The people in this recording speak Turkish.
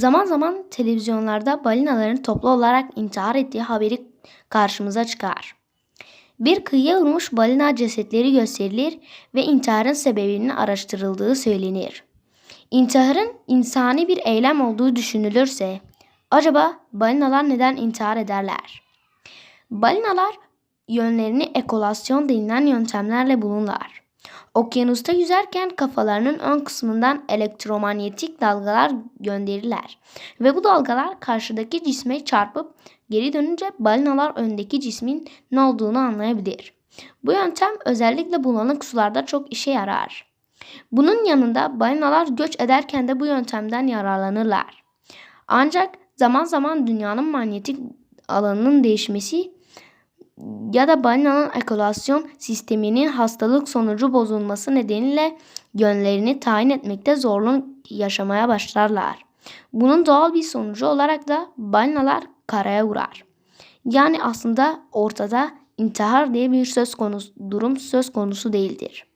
Zaman zaman televizyonlarda balinaların toplu olarak intihar ettiği haberi karşımıza çıkar. Bir kıyıya vurmuş balina cesetleri gösterilir ve intiharın sebebinin araştırıldığı söylenir. İntiharın insani bir eylem olduğu düşünülürse, acaba balinalar neden intihar ederler? Balinalar yönlerini ekolasyon denilen yöntemlerle bulurlar. Okyanusta yüzerken kafalarının ön kısmından elektromanyetik dalgalar gönderirler ve bu dalgalar karşıdaki cisme çarpıp geri dönünce balinalar öndeki cismin ne olduğunu anlayabilir. Bu yöntem özellikle bulanık sularda çok işe yarar. Bunun yanında balinalar göç ederken de bu yöntemden yararlanırlar. Ancak zaman zaman dünyanın manyetik alanının değişmesi ya da balinanın ekolasyon sisteminin hastalık sonucu bozulması nedeniyle yönlerini tayin etmekte zorluk yaşamaya başlarlar. Bunun doğal bir sonucu olarak da balinalar karaya vurar. Yani aslında ortada intihar diye bir söz konusu durum söz konusu değildir.